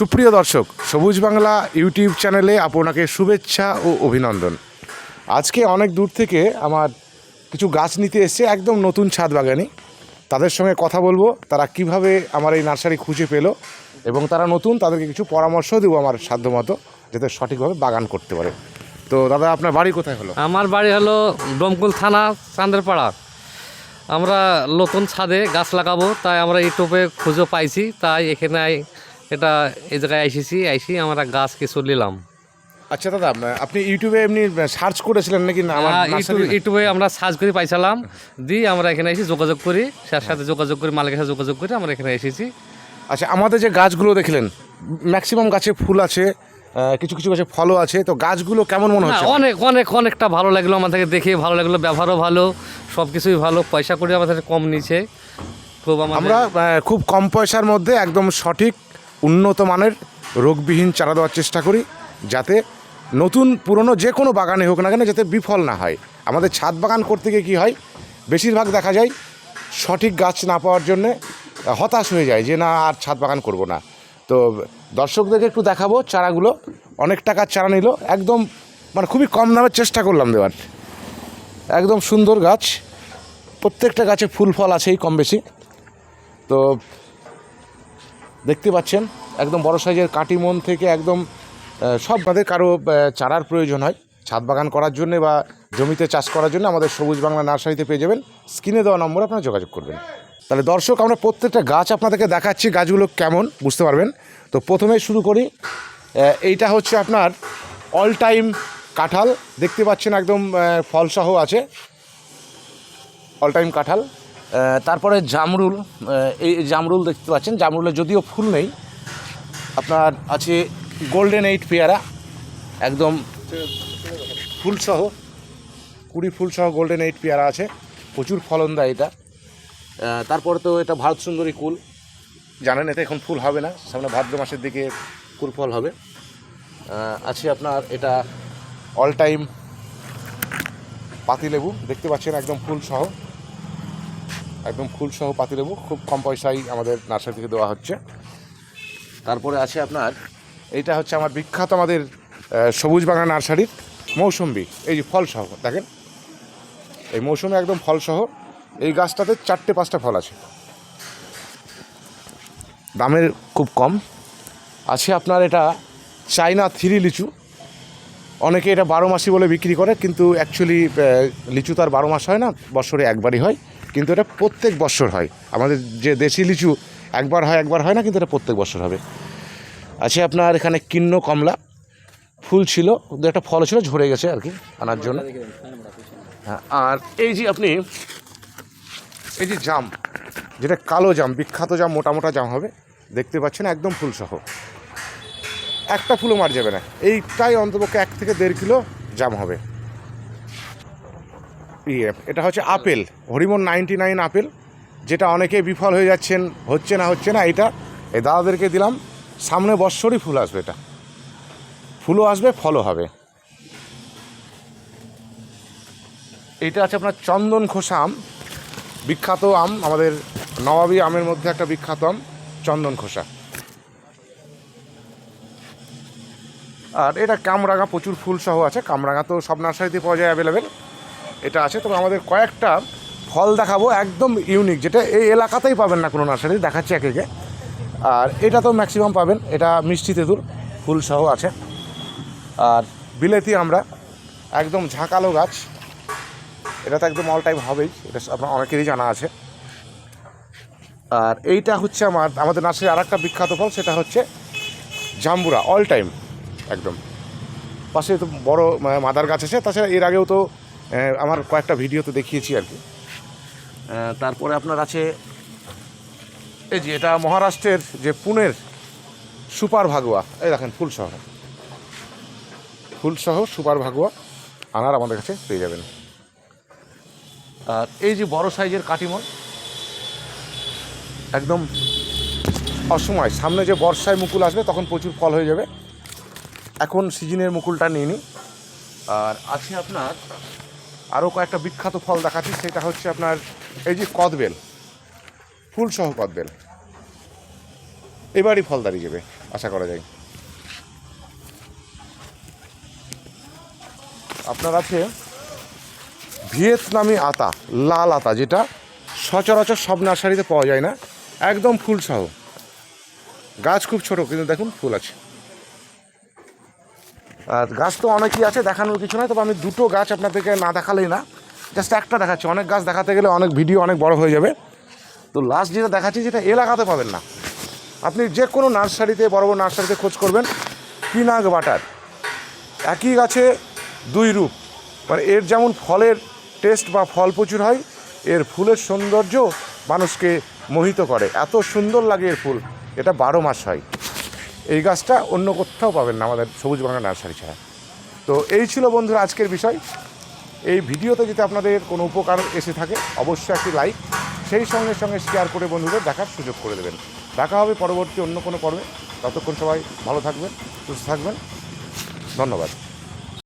সুপ্রিয় দর্শক, সবুজ বাংলা ইউটিউব চ্যানেলে আপনাকে শুভেচ্ছা ও অভিনন্দন। আজকে অনেক দূর থেকে আমার কিছু গাছ নিতে এসছে, একদম নতুন ছাদ বাগানি। তাদের সঙ্গে কথা বলব, তারা কীভাবে আমার এই নার্সারি খুঁজে পেল এবং তারা নতুন, তাদেরকে কিছু পরামর্শ দেবো আমার সাধ্যমতো, যাতে সঠিকভাবে বাগান করতে পারে। তো দাদা, আপনার বাড়ি কোথায় হলো? আমার বাড়ি হলো ডমকুল থানা, চান্দেরপাড়া। আমরা নতুন ছাদে গাছ লাগাবো, তাই আমরা ইউটিউবে খুঁজে পাইছি, তাই এখানে এটা এই জায়গায় এসেছি আইসি আমরা গাছ কিছু নিলাম আচ্ছা দাদা আপনি ইউটিউবে এমনি সার্চ করেছিলেন নাকি? না আমার ইউটিউবে- আমরা সার্চ করে পাইছিলাম। দিয়ে আমরা এখানে এসে যোগাযোগ করি স্যার সাথে যোগাযোগ করি মালিকের সাথে যোগাযোগ করে আমরা এখানে এসেছি। আচ্ছা আমাদের যে গাছগুলো দেখলেন ম্যাক্সিমাম গাছে ফুল আছে কিছু কিছু গাছে ফলও আছে তো গাছগুলো কেমন মনে হচ্ছে? অনেক অনেক অনেকটা ভালো লাগল আমাদেরকে দেখে ভালো লাগল ব্যবহারও ভালো সব কিছুই ভালো পয়সা করে আমাদের কম নিচ্ছে। খুব আমরা খুব কম পয়সার মধ্যে একদম সঠিক উন্নত মানের রোগবিহীন চারা দেওয়ার চেষ্টা করি যাতে নতুন, পুরনো যে কোনো বাগানে হোক না কেন যাতে বিফল না হয়। আমাদের ছাদ বাগান করতে গিয়ে কী হয়? বেশিরভাগ দেখা যায় সঠিক গাছ না পাওয়ার জন্যে হতাশ হয়ে যায় যে না, আর ছাদ বাগান করব না। তো দর্শকদেরকে একটু দেখাবো চারাগুলো। অনেক টাকার চারা নিল। একদম মানে খুবই কম দামের চেষ্টা করলাম দেওয়ার। একদম সুন্দর গাছ। প্রত্যেকটা গাছে ফুল ফল আছেই কম বেশি। তো দেখতে পাচ্ছেন, একদম বড় সাইজের কাটিমন থেকে একদম সব আমাদের কারও চারার প্রয়োজন হয়। ছাদ বাগান করার জন্য বা জমিতে চাষ করার জন্য আমাদের সবুজ বাংলা নার্সারিতে পেয়ে যাবেন। স্ক্রিনে দেওয়া নম্বরে আপনারা যোগাযোগ করবেন। তাহলে দর্শক, আমরা প্রত্যেকটা গাছ আপনাদেরকে দেখাচ্ছি, গাছগুলো কেমন, বুঝতে পারবেন? তো প্রথমে শুরু করি এইটা হচ্ছে আপনার অল টাইম কাঁঠাল। দেখতে পাচ্ছেন একদম ফলসহ আছে। অল টাইম কাঁঠাল। তারপরে জামরুল এই জামরুল দেখতে পাচ্ছেন। জামরুলে যদিও ফুল নেই, আপনার আছে গোল্ডেন এইট পেয়ারা, একদম ফুলসহ, কুড়ি ফুলসহ গোল্ডেন এইট পেয়ারা আছে, প্রচুর ফলন দেয় এটা। তারপরে তো এটা ভারত সুন্দরী কুল, জানেন এতে এখন ফুল হবে না, সামনে ভাদ্র মাসের দিকে কুল ফল হবে। আছে আপনার এটা অল টাইম পাতিলেবু, দেখতে পাচ্ছেন একদম ফুল সহ একদম ফুল সহ পাতিলেবু খুব কম পয়সায় আমাদের নার্সারি থেকে দেওয়া হচ্ছে। তারপরে আছে আপনার, এইটা হচ্ছে আমার বিখ্যাত আমাদের সবুজ বাগান নার্সারির মৌসুম্বি। এই যে ফল সহ, দেখেন। এই মৌসুমি একদম ফল সহ, এই গাছটাতে চারটে পাঁচটা ফল আছে। দামের খুব কম। আছে আপনার এটা চাইনা থ্রি লিচু। অনেকে এটা বারো মাসি বলে বিক্রি করে, কিন্তু অ্যাকচুয়ালি লিচু তো আর বারো মাস হয় না, বছরে একবারই হয়। কিন্তু এটা প্রত্যেক বছর হয়। আমাদের যে দেশি লিচু একবার হয় একবার হয় না, কিন্তু এটা প্রত্যেক বছর হবে। আছে আপনার এখানে কিন্ন কমলা। ফুল ছিল একটা ফল ছিল, ঝরে গেছে আর কি আনার জন্য। হ্যাঁ আর এই যে আপনি, এই যে জাম, যেটা কালো জাম, বিখ্যাত জাম, মোটা মোটা জাম হবে, দেখতে পাচ্ছেন একদম ফুলসহ একটা ফুলও মার যাবে না। এইটাই অন্তপক্ষে এক থেকে দেড় কিলো জাম হবে। ইয়ে এটা হচ্ছে apple. Hariman ninety nine apple, যেটা অনেকে বিফল হয়ে যাচ্ছেন, হচ্ছে না হচ্ছে না, এটা এই দাদাদেরকে দিলাম। সামনে বৎসরই ফুল আসবে এটা। ফুলও আসবে, ফলও হবে। এটা আছে আপনার চন্দন খোসা আম, বিখ্যাত আম, আমাদের নবাবী আমের মধ্যে একটা বিখ্যাত আম, চন্দন খোসা। আর এটা কামরাঙা, প্রচুর ফুল সহ আছে, কামরাঙা তো সব নার্সারিতে পাওয়া যায় অ্যাভেলেবেল এটা আছে, তবে আমাদের কয়েকটা ফল দেখাবো, একদম ইউনিক যেটা এই এলাকাতেই পাবেন না কোনো নার্সারি দেখাচ্ছি একে একে। আর এটা তো ম্যাক্সিমাম পাবেন, এটা মিষ্টি তেঁতুল, ফুল সহ আছে। আর বিলেতি আমরা, একদম ঝাঁকালো গাছ। এটা তো একদম অল টাইম হবেই, এটা আপনার অনেকেরই জানা আছে। আর এইটা হচ্ছে আমার, আমাদের নার্সারি আর একটা বিখ্যাত ফল, সেটা হচ্ছে জাম্বুরা অল টাইম একদম। পাশে তো বড় মাদার গাছ আছে, তাছাড়া এর আগেও তো আমার কয়েকটা ভিডিওতে দেখিয়েছি আর কি। তারপরে আপনার আছে এই যে এটা মহারাষ্ট্রের যে পুনের সুপার ভাগুয়া, এই দেখেন ফুলসহ ফুলসহ সুপার ভাগুয়া, আনার আমাদের কাছে পেয়ে যাবেন। আর এই যে বড় সাইজের কাটিমন একদম অসময়। সামনে যে বর্ষায় মুকুল আসবে, তখন প্রচুর ফল হয়ে যাবে। এখন সিজনের মুকুলটা নিয়ে নিই। আর আছে আপনার আরও কয়েকটা বিখ্যাত ফল দেখাচ্ছি, সেটা হচ্ছে আপনার এই যে কদবেল, ফুলসহ কদবেল। এবারই ফল দাঁড়িয়ে যাবে, আশা করা যায়। আপনার আছে ভিয়েতনামি আতা, লাল আতা, যেটা সচরাচর সব নার্সারিতে পাওয়া যায় না, একদম ফুলসহ। গাছ খুব ছোট, কিন্তু দেখুন ফুল আছে। গাছ তো অনেকই আছে, দেখানোর কিছু নয় তবে আমি দুটো গাছ আপনাদেরকে না দেখালেই না জাস্ট একটা দেখাচ্ছি। অনেক গাছ দেখাতে গেলে অনেক ভিডিও অনেক বড় হয়ে যাবে। তো লাস্ট যেটা দেখাচ্ছি যেটা এলাকাতে পাবেন না। আপনি যে কোনো নার্সারিতে, বড় বড় নার্সারিতে খোঁজ করবেন, পিনাক বাটার। একই গাছে দুই রূপ মানে এর যেমন ফলের টেস্ট বা ফল প্রচুর হয়, এর ফুলের সৌন্দর্য মানুষকে মোহিত করে। এত সুন্দর লাগে এর ফুল, এটা বারো মাস হয়। এই গাছটা অন্য কোথাও পাবেন না আমাদের সবুজ বাংলা নার্সারি ছাড়া। তো এই ছিল বন্ধুরা আজকের বিষয়। এই ভিডিওতে যদি আপনাদের কোনো উপকার এসে থাকে, অবশ্যই একটি লাইক, সেই সঙ্গে সঙ্গে শেয়ার করে বন্ধুদের দেখার সুযোগ করে দেবেন। দেখা হবে পরবর্তী অন্য কোনো পর্বে ততক্ষণ সবাই ভালো থাকবেন, সুস্থ থাকবেন। ধন্যবাদ।